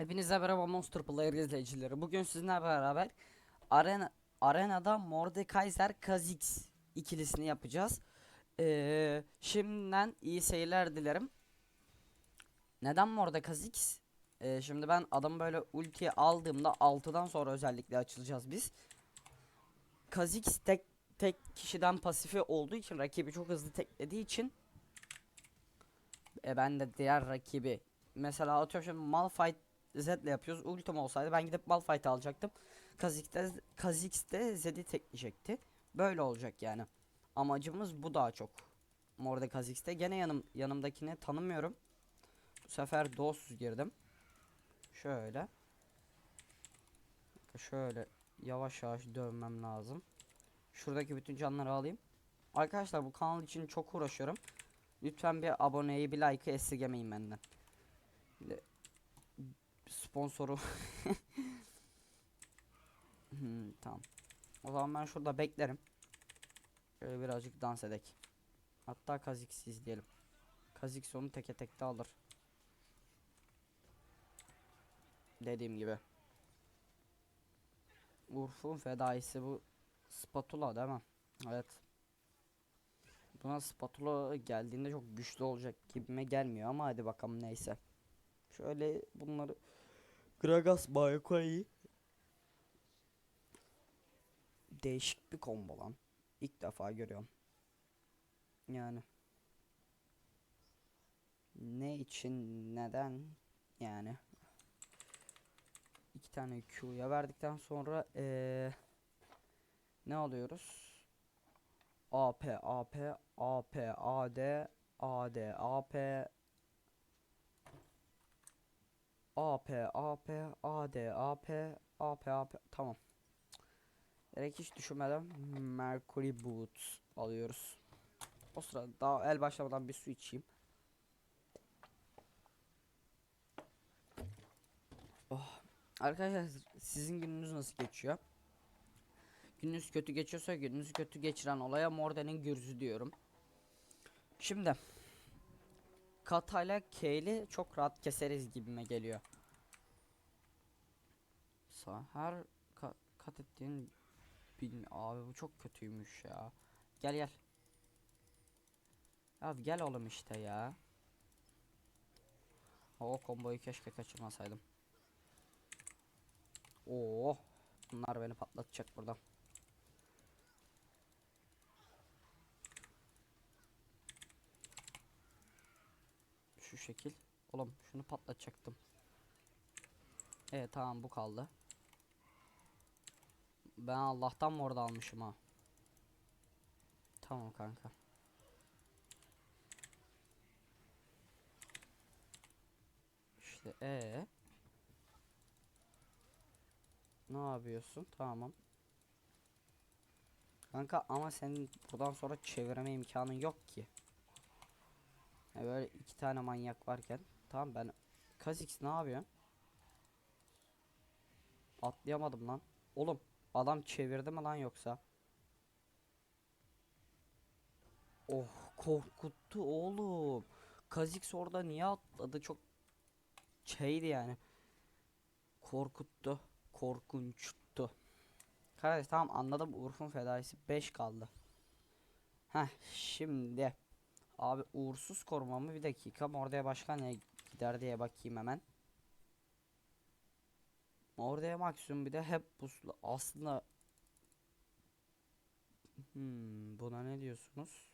Hepinize merhaba Monster Player izleyicileri. Bugün sizinle beraber arena arenada Mordekaiser Kha'Zix ikilisini yapacağız. Ee, şimdiden iyi seyirler dilerim. Neden Mordekaiser? Ee, şimdi ben adamı böyle ultiye aldığımda 6'dan sonra özellikle açılacağız biz. Kha'Zix tek tek kişiden pasifi olduğu için rakibi çok hızlı teklediği için e, ben de diğer rakibi mesela atıyorum şimdi Malphite Zed'le yapıyoruz. Ultim olsaydı ben gidip Malphite alacaktım. Kha'Zix'te Kha'Zix'te Zed'i tekleyecekti. Böyle olacak yani. Amacımız bu daha çok. Morda Kha'Zix'te gene yanım yanımdakini tanımıyorum. Bu sefer dostsuz girdim. Şöyle. Şöyle yavaş yavaş dövmem lazım. Şuradaki bütün canları alayım. Arkadaşlar bu kanal için çok uğraşıyorum. Lütfen bir aboneyi bir like'ı esirgemeyin benden. De sponsoru. hmm, tamam. O zaman ben şurada beklerim. Şöyle birazcık dans edek. Hatta Kha'Zix izleyelim. Kha'Zix onu teke tekte alır. Dediğim gibi. Urf'un fedaisi bu spatula değil mi? Evet. Buna spatula geldiğinde çok güçlü olacak gibime gelmiyor ama hadi bakalım neyse. Şöyle bunları Gragas Bayakoi Değişik bir combo lan. İlk defa görüyorum. Yani ne için neden yani iki tane Q'ya verdikten sonra eee ne alıyoruz? AP AP AP AD AD AP AP AP AD AP AP AP tamam. Direkt hiç düşünmeden Mercury Boots alıyoruz. O sırada daha el başlamadan bir su içeyim. Oh. Arkadaşlar sizin gününüz nasıl geçiyor? Gününüz kötü geçiyorsa gününüzü kötü geçiren olaya Morden'in gürzü diyorum. Şimdi Katayla K'li çok rahat keseriz gibime geliyor. Sa her ka kat ettiğin bilmi abi bu çok kötüymüş ya. Gel gel. Ya gel oğlum işte ya. O komboyu keşke kaçırmasaydım. Oo, bunlar beni patlatacak buradan. Şu şekil. Oğlum şunu patlatacaktım. Evet tamam bu kaldı. Ben Allah'tan mı orada almışım ha. Tamam kanka. İşte ee. Ne yapıyorsun? Tamam. Kanka ama senin buradan sonra çevirme imkanın yok ki. Ya böyle iki tane manyak varken. Tamam ben Kha'Zix ne yapıyor? Atlayamadım lan. Oğlum adam çevirdi mi lan yoksa? Oh korkuttu oğlum. Kha'Zix orada niye atladı? Çok şeydi yani. Korkuttu. Korkunçtu. Kardeş tamam anladım. Urf'un fedaisi 5 kaldı. Heh şimdi. Abi uğursuz korumamı bir dakika. Oraya başka ne gider diye bakayım hemen. Oraya maksimum bir de hep puslu. Aslında hmm, buna ne diyorsunuz?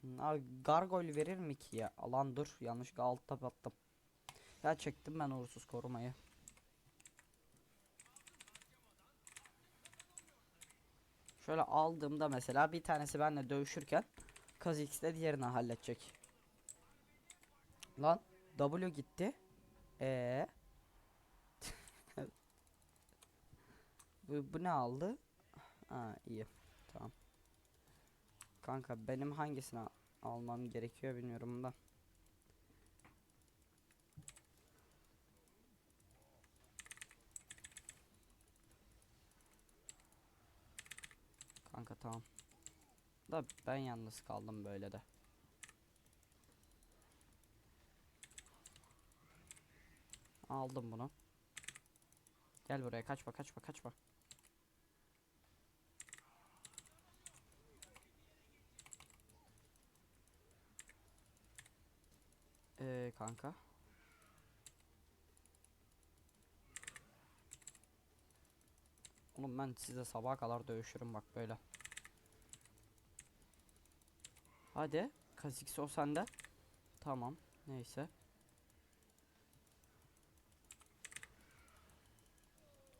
Hmm, Abi gargoyle verir mi ki ya? Alan dur yanlışlıkla alt tab attım. Ya çektim ben uğursuz korumayı. Şöyle aldığımda mesela bir tanesi benimle dövüşürken Kha'Zix de diğerini halledecek. Lan W gitti. Ee. bu, bu ne aldı? Ha iyi. Tamam. Kanka benim hangisini al- almam gerekiyor bilmiyorum da. Kanka tamam. Da ben yalnız kaldım böyle de. Aldım bunu. Gel buraya kaçma kaçma kaçma. Ee kanka. Oğlum ben size sabaha kadar dövüşürüm bak böyle. Hadi. Kasiksi o sende. Tamam. Neyse.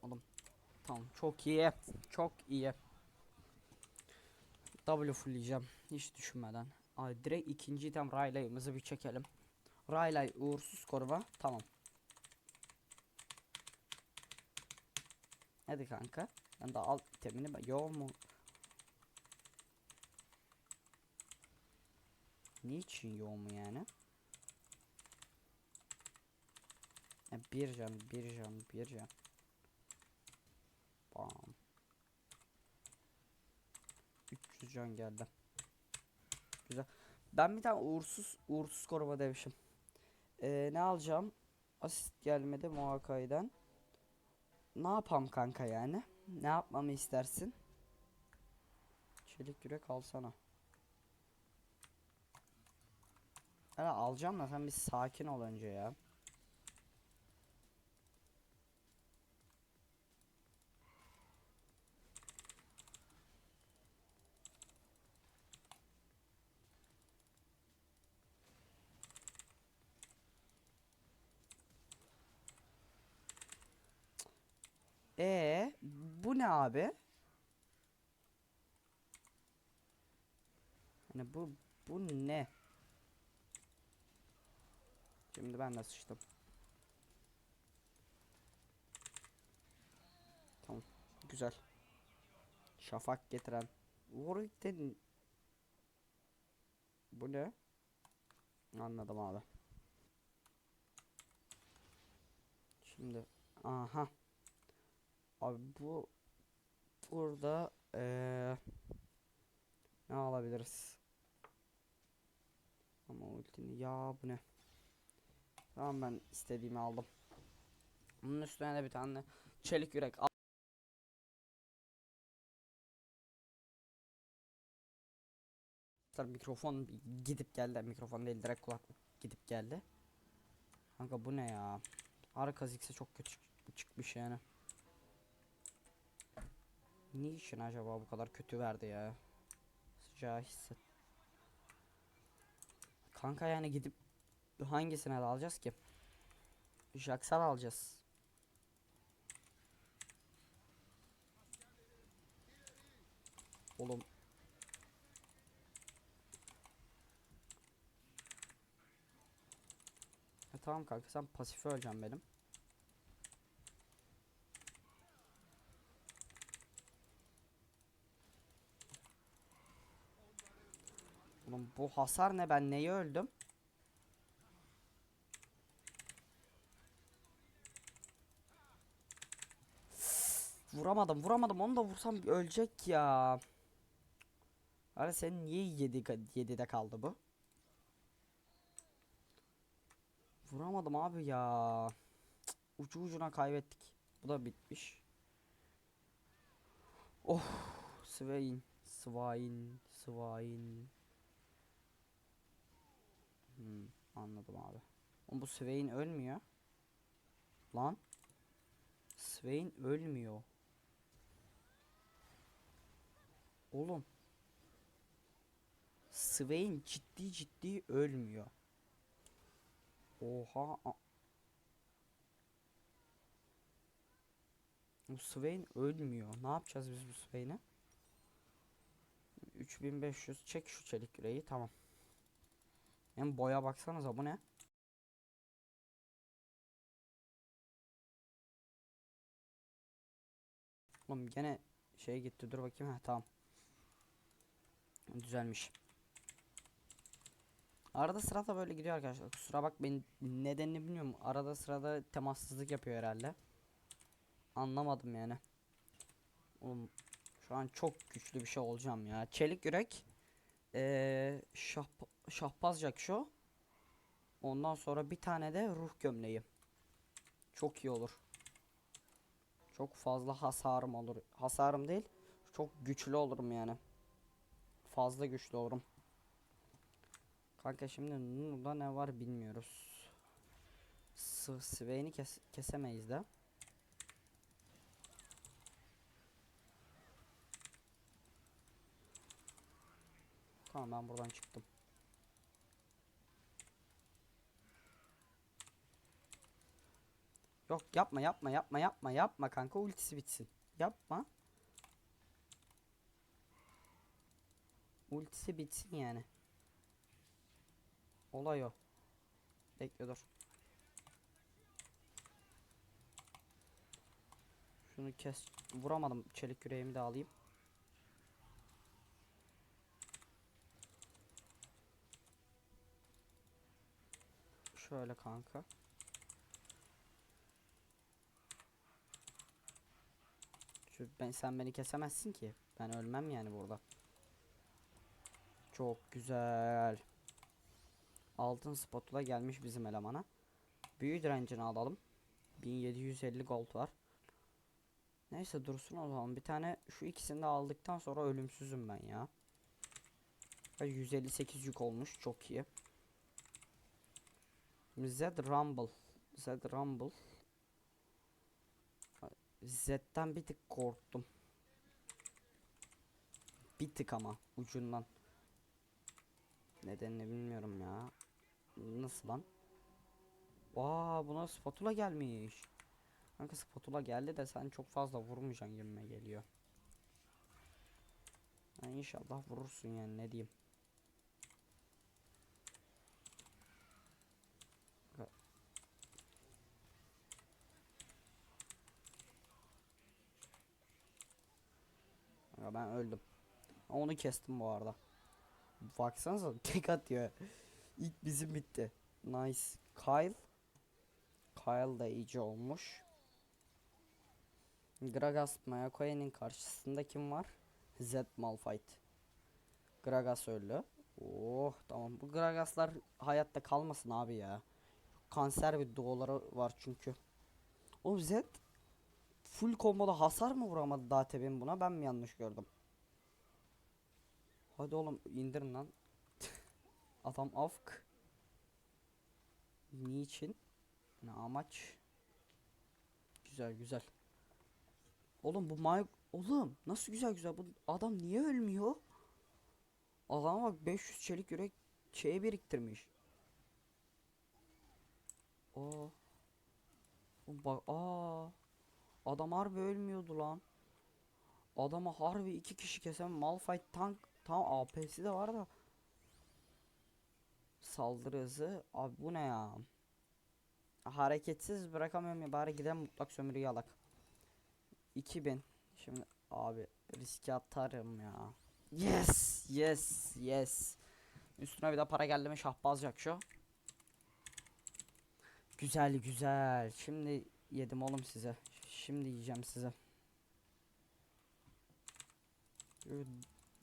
Oğlum. Tamam. Çok iyi. Çok iyi. W fullleyeceğim. Hiç düşünmeden. Ay direkt ikinci item Rayla'yımızı bir çekelim. Raylay uğursuz koruma. Tamam. Hadi kanka. Ben de al itemini ben. Yo mu? Niçin yo mu yani? Ya bir can, bir can, bir can. 300 can geldi. Güzel. Ben bir tane uğursuz uğursuz koruma demişim. Ee, ne alacağım? Asist gelmedi Muhakkay'dan. Ne yapam kanka yani? Ne yapmamı istersin? Çelik yürek alsana. Hala alacağım da sen bir sakin ol önce ya. Ee, bu ne abi? Hani bu bu ne? Şimdi ben de sıçtım. Tamam. Güzel. Şafak getiren. Warwick'ten Bu ne? Anladım abi. Şimdi aha. Abi bu burada eee ne alabiliriz? Ama ultini ya bu ne? Tamam ben istediğimi aldım. Bunun üstüne de bir tane çelik yürek al. Mikrofon gidip geldi. Mikrofon değil direkt kulaklık gidip geldi. Kanka bu ne ya? Arka zikse çok kötü çık- çıkmış yani. Niçin acaba bu kadar kötü verdi ya? Sıcağı hisset. Kanka yani gidip hangisine de alacağız ki? Jaxal alacağız. Oğlum. E tamam kanka sen pasifi öleceksin benim. Oğlum bu hasar ne ben neye öldüm? Vuramadım vuramadım onu da vursam ölecek ya. Ara sen niye 7 7'de kaldı bu? Vuramadım abi ya. Cık, Ucu ucuna kaybettik. Bu da bitmiş. Oh, Swain, Swain, Swain. Hmm, anladım abi. Oğlum bu Swain ölmüyor. Lan. Swain ölmüyor. Oğlum. Swain ciddi ciddi ölmüyor. Oha. Bu Swain ölmüyor. Ne yapacağız biz bu Swain'e? 3500 çek şu çelik yüreği tamam. Hem boya baksanıza bu ne? Oğlum gene şey gitti dur bakayım ha tamam. Düzelmiş. Arada sırada böyle gidiyor arkadaşlar. Kusura bakmayın nedenini bilmiyorum. Arada sırada temassızlık yapıyor herhalde. Anlamadım yani. Oğlum şu an çok güçlü bir şey olacağım ya. Çelik yürek. Ee, şah, şahbaz şu. Ondan sonra bir tane de ruh gömleği. Çok iyi olur. Çok fazla hasarım olur. Hasarım değil. Çok güçlü olurum yani. Fazla güçlü olurum. Kanka şimdi burada ne var bilmiyoruz. S Swain'i kes kesemeyiz de. Tamam ben buradan çıktım. Yok yapma yapma yapma yapma yapma kanka ultisi bitsin. Yapma. Ultisi bitsin yani. Olay o. Bekle dur. Şunu kes. Vuramadım. Çelik yüreğimi de alayım. Şöyle kanka. Şu ben sen beni kesemezsin ki. Ben ölmem yani burada. Çok güzel. Altın spatula gelmiş bizim elemana. Büyü direncini alalım. 1750 gold var. Neyse dursun o zaman. Bir tane şu ikisini de aldıktan sonra ölümsüzüm ben ya. Ve 158 yük olmuş. Çok iyi. Şimdi Z Rumble. Z Rumble. Z'den bir tık korktum. Bir tık ama ucundan. Nedenini bilmiyorum ya. Nasıl lan? Aa buna spatula gelmiş. Kanka spatula geldi de sen çok fazla vurmayacaksın gibime geliyor. Ha, inşallah vurursun yani ne diyeyim. Kanka ben öldüm. Onu kestim bu arada. Baksanıza tek atıyor. İlk bizim bitti. Nice. Kyle. Kyle da iyice olmuş. Gragas Mayakoe'nin karşısında kim var? Zed Malphite. Gragas öldü. Oh tamam. Bu Gragaslar hayatta kalmasın abi ya. Kanser bir doğuları var çünkü. O Zed full komboda hasar mı vuramadı daha tebin buna? Ben mi yanlış gördüm? Hadi oğlum indirin lan. Adam afk. Niçin? Ne amaç? Güzel güzel. Oğlum bu may oğlum nasıl güzel güzel bu adam niye ölmüyor? Adama bak 500 çelik yürek şeye biriktirmiş. Oğlum Bak aa. Adam harbi ölmüyordu lan. Adama harbi iki kişi kesen Malphite tank tam AP'si de var da. Saldırı hızı abi bu ne ya? Hareketsiz bırakamıyorum ya bari gidelim mutlak sömürüyü alak. 2000 şimdi abi riske atarım ya. Yes yes yes. Üstüne bir de para geldi mi şahbaz şu. Güzel güzel. Şimdi yedim oğlum size. Şimdi yiyeceğim size.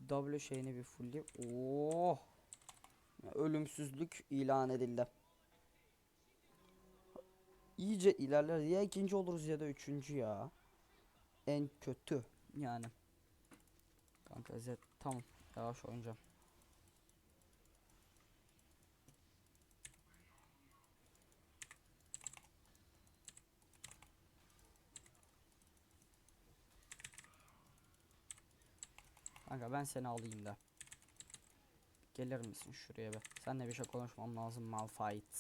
W şeyini bir fullleyip. Oh. Ölümsüzlük ilan edildi. İyice ilerler. Ya ikinci oluruz ya da üçüncü ya. En kötü yani. Kanka Z tamam. Yavaş oynayacağım. Kanka ben seni alayım da. Gelir misin şuraya be? Seninle bir şey konuşmam lazım Malphite.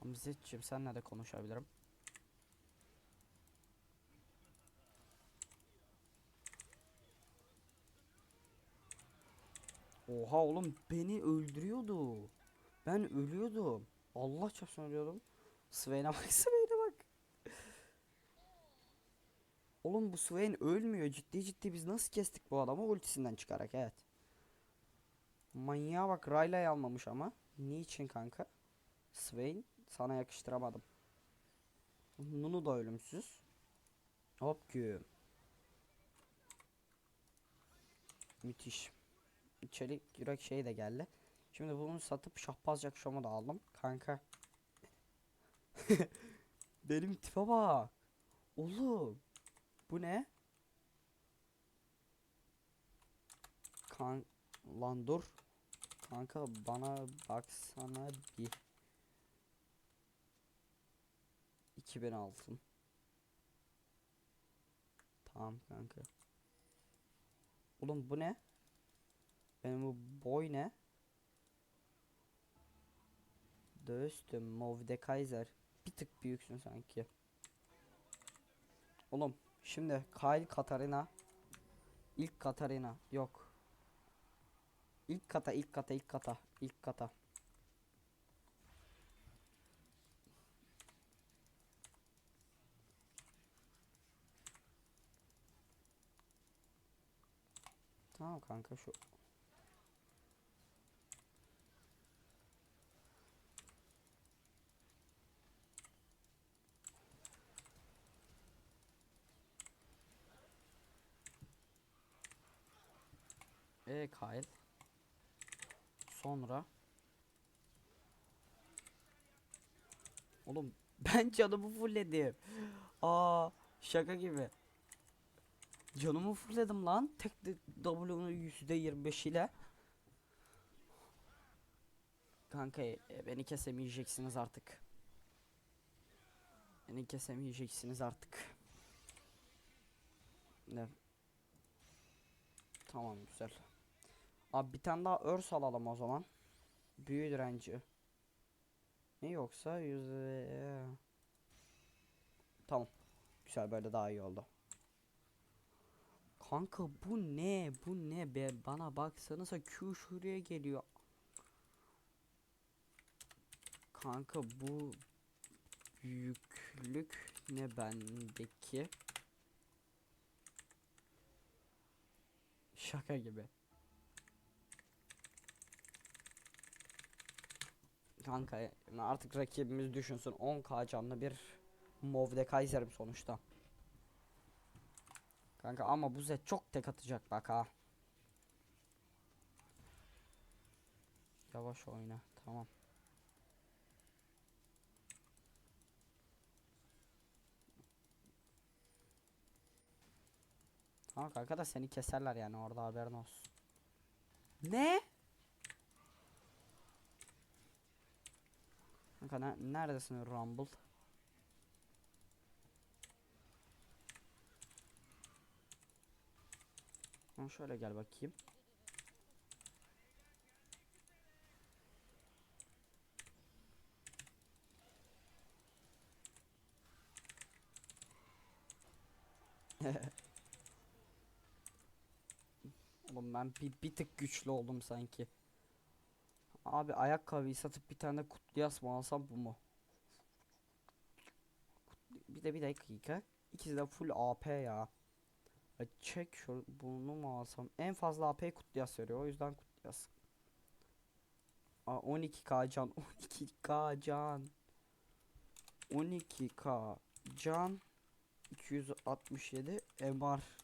Hamzetciğim senle de konuşabilirim. Oha oğlum beni öldürüyordu. Ben ölüyordum. Allah çarpsın ölüyordum. Swain'e bak Swain'e bak. Oğlum bu Swain ölmüyor. Ciddi ciddi biz nasıl kestik bu adamı ultisinden çıkarak evet. Manyağa bak Rayla'yı almamış ama. Niçin kanka? Swain sana yakıştıramadım. Nunu da ölümsüz. Hop güm. Müthiş. Çelik yürek şey de geldi. Şimdi bunu satıp şahbaz yakşamı da aldım. Kanka Benim tipe bak. Oğlum. Bu ne? Kan lan dur. Kanka bana baksana bir. 2000 altın. Tamam kanka. Oğlum bu ne? Benim bu boy ne? Döstüm Movde Kaiser. Bir tık büyüksün sanki. Oğlum şimdi Kyle Katarina. İlk Katarina yok. İlk kata ilk kata ilk kata ilk kata. Tamam kanka şu E Kyle. Sonra. Oğlum ben canımı fullledim. Aa şaka gibi. Canımı fullledim lan. Tek W'nun %25 ile. Kanka e, beni kesemeyeceksiniz artık. Beni kesemeyeceksiniz artık. Ne? Tamam güzel. Abi bir tane daha örs alalım o zaman. Büyü direnci. Ne yoksa yüzde... Tamam. Güzel böyle daha iyi oldu. Kanka bu ne? Bu ne be? Bana baksanıza Q şuraya geliyor. Kanka bu büyüklük ne bendeki? Şaka gibi. Kanka artık rakibimiz düşünsün 10k canlı bir Movde Kaiser'im sonuçta. Kanka ama bu Zed çok tek atacak bak ha. Yavaş oyna tamam. Tamam kanka da seni keserler yani orada haberin olsun. Ne? Kanka ne, neredesin Rumble? Ha, şöyle gel bakayım. Oğlum ben bir, bir tık güçlü oldum sanki. Abi ayakkabıyı satıp bir tane kutlu mı alsam bu mu? Bir de bir dakika. İkisi de full AP ya. Ya Çek şu bunu mu alsam? En fazla AP kutlu veriyor. O yüzden kutlu yas. Aa 12k can. 12k can. 12k can. 267 MR.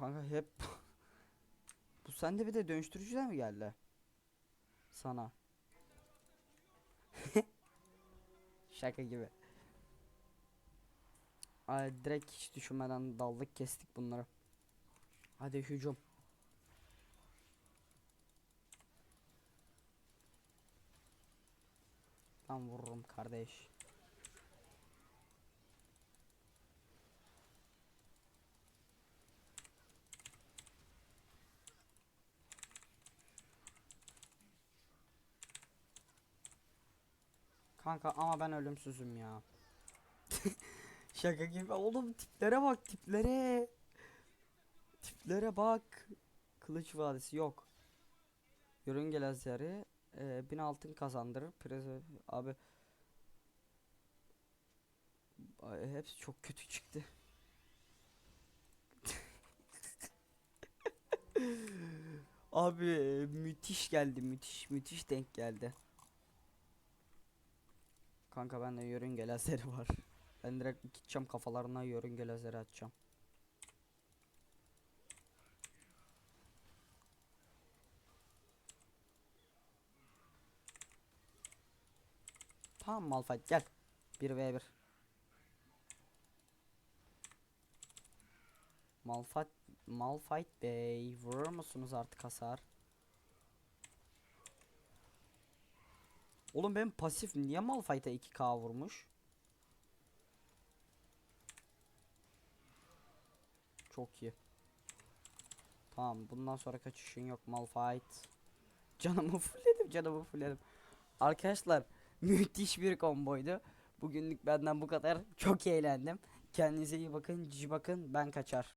Kanka hep bu sende bir de dönüştürücüden mi geldi? Sana. Şaka gibi. Ay direkt hiç düşünmeden daldık kestik bunları. Hadi hücum. Ben vururum kardeş. Kanka ama ben ölümsüzüm ya. Şaka gibi oğlum tiplere bak tiplere. Tiplere bak. Kılıç vadisi yok. Yörünge lazeri e, 1000 altın kazandırır. Preze abi Ay, hepsi çok kötü çıktı. Abi müthiş geldi müthiş müthiş denk geldi. Kanka bende yörünge lazeri var. Ben direkt gideceğim kafalarına yörünge lazeri atacağım. Tamam Malphite gel. 1v1. Malphite Malphite Bey vurur musunuz artık hasar? Oğlum benim pasif niye Malphite'a 2k vurmuş? Çok iyi. Tamam bundan sonra kaçışın yok Malphite. Canımı fullledim canımı fullledim. Arkadaşlar müthiş bir komboydu. Bugünlük benden bu kadar. Çok eğlendim. Kendinize iyi bakın. Cici bakın. Ben kaçar.